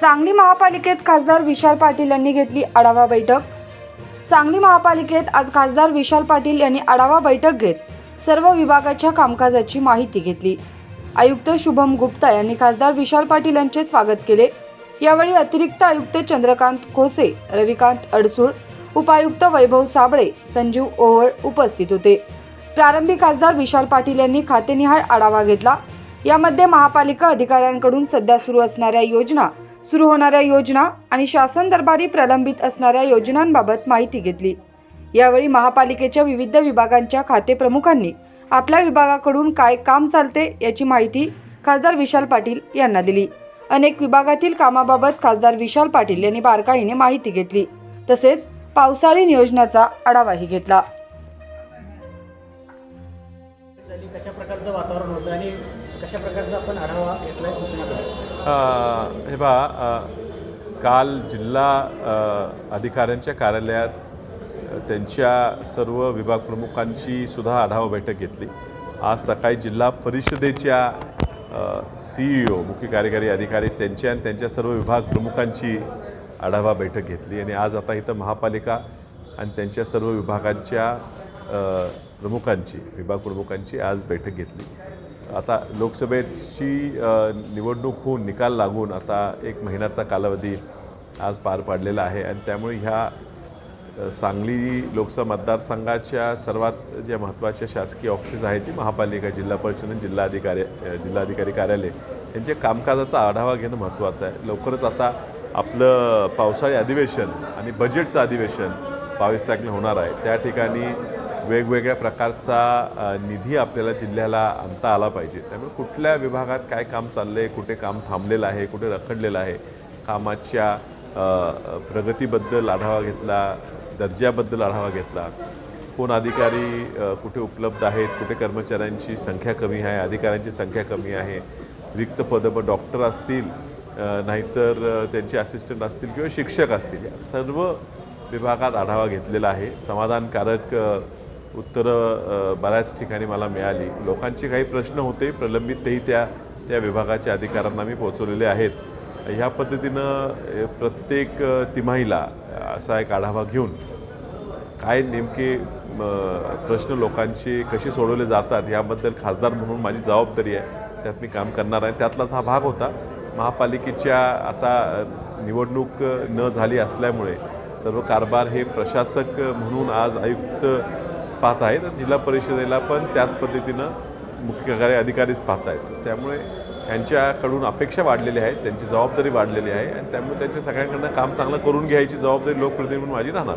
सांगली महापालिकेत खासदार विशाल पाटील यांनी घेतली आढावा बैठक. सांगली महापालिकेत आज खासदार विशाल पाटील यांनी आढावा बैठक घेत सर्व विभागाच्या कामकाजाची माहिती घेतली. आयुक्त शुभम गुप्ता यांनी खासदार विशाल पाटील यांचे स्वागत केले. यावेळी अतिरिक्त आयुक्त चंद्रकांत खोसे रविकांत अडसूळ उपायुक्त वैभव साबळे संजीव ओहळ उपस्थित होते. प्रारंभी खासदार विशाल पाटील यांनी खातेनिहाय आढावा घेतला. यामध्ये महापालिका अधिकाऱ्यांकडून सध्या सुरू असणाऱ्या योजना सुरू होणाऱ्या योजना आणि शासन दरबारी प्रलंबित असणाऱ्या योजनांबाबत माहिती घेतली. यावेळी महापालिकेच्या विविध विभागांच्या खातेप्रमुखांनी आपल्या विभागाकडून काय काम चालते याची माहिती खासदार विशाल पाटील यांना दिली. अनेक विभागातील कामाबाबत खासदार विशाल पाटील यांनी बारकाईने माहिती घेतली. तसेच पावसाळी नियोजनाचा आढावाही घेतला. प्रकारचं वातावरण होतं आणि कशा प्रकारचा आपण आढावा घेतला सूचना हे बा काल जिल्हा अधिकाऱ्यांच्या कार्यालयात त्यांच्या सर्व विभाग प्रमुखांची सुद्धा आढावा बैठक घेतली. आज सकाळी जिल्हा परिषदेच्या सी ई ओ मुख्य कार्यकारी अधिकारी त्यांच्या आणि त्यांच्या सर्व विभाग प्रमुखांची आढावा बैठक घेतली. आणि आज आता इथं महापालिका आणि त्यांच्या सर्व विभागांच्या प्रमुखांची विभाग प्रमुखांची आज बैठक घेतली. आता लोकसभेची निवडणूक होऊन निकाल लागून आता एक महिन्याचा कालावधी आज पार पाडलेला आहे आणि त्यामुळे ह्या सांगली लोकसभा मतदारसंघाच्या सर्वात ज्या महत्त्वाच्या शासकीय ऑफिसेस आहेत ती महापालिका जिल्हा परिषद आणि जिल्हाधिकारी जिल्हाधिकारी कार्यालय यांच्या कामकाजाचा आढावा घेणं महत्त्वाचं आहे. लवकरच आता आपलं पावसाळी अधिवेशन आणि बजेटचं अधिवेशन बावीस तारखेला होणार आहे. त्या ठिकाणी वेगवेगळ्या प्रकारचा निधी आपल्याला जिल्ह्याला आणता आला पाहिजे. त्यामुळे कुठल्या विभागात काय काम चाललं आहे कुठे काम थांबलेलं आहे कुठे रखडलेलं आहे कामाच्या प्रगतीबद्दल आढावा घेतला दर्जाबद्दल आढावा घेतला कोण अधिकारी कुठे उपलब्ध आहेत कुठे कर्मचाऱ्यांची संख्या कमी आहे अधिकाऱ्यांची संख्या कमी आहे रिक्त पदं मग डॉक्टर असतील नाहीतर त्यांचे असिस्टंट असतील किंवा शिक्षक असतील या सर्व विभागात आढावा घेतलेला आहे. समाधानकारक उत्तरं बऱ्याच ठिकाणी मला मिळाली. लोकांचे काही प्रश्न होते प्रलंबित तेही त्या त्या विभागाच्या अधिकाऱ्यांना मी पोचवलेले आहेत. ह्या पद्धतीनं प्रत्येक तिमाहीला असा एक आढावा घेऊन काय नेमके प्रश्न लोकांचे कसे सोडवले जातात याबद्दल खासदार म्हणून माझी जबाबदारी आहे. त्यात मी काम करणार आहे. त्यातलाच हा भाग होता. महापालिकेच्या आता निवडणूक न झाली असल्यामुळे सर्व कारभार हे प्रशासक म्हणून आज आयुक्त पाहत आहेत. आणि जिल्हा परिषदेला पण त्याच पद्धतीनं मुख्य कार्यकारी अधिकारीच पाहत आहेत. त्यामुळे यांच्याकडून अपेक्षा वाढलेली आहेत त्यांची जबाबदारी वाढलेली आहे. आणि त्यामुळे त्यांच्या सगळ्यांकडनं काम चांगलं करून घ्यायची जबाबदारी लोकप्रतिनिधी म्हणून माझी राहणार.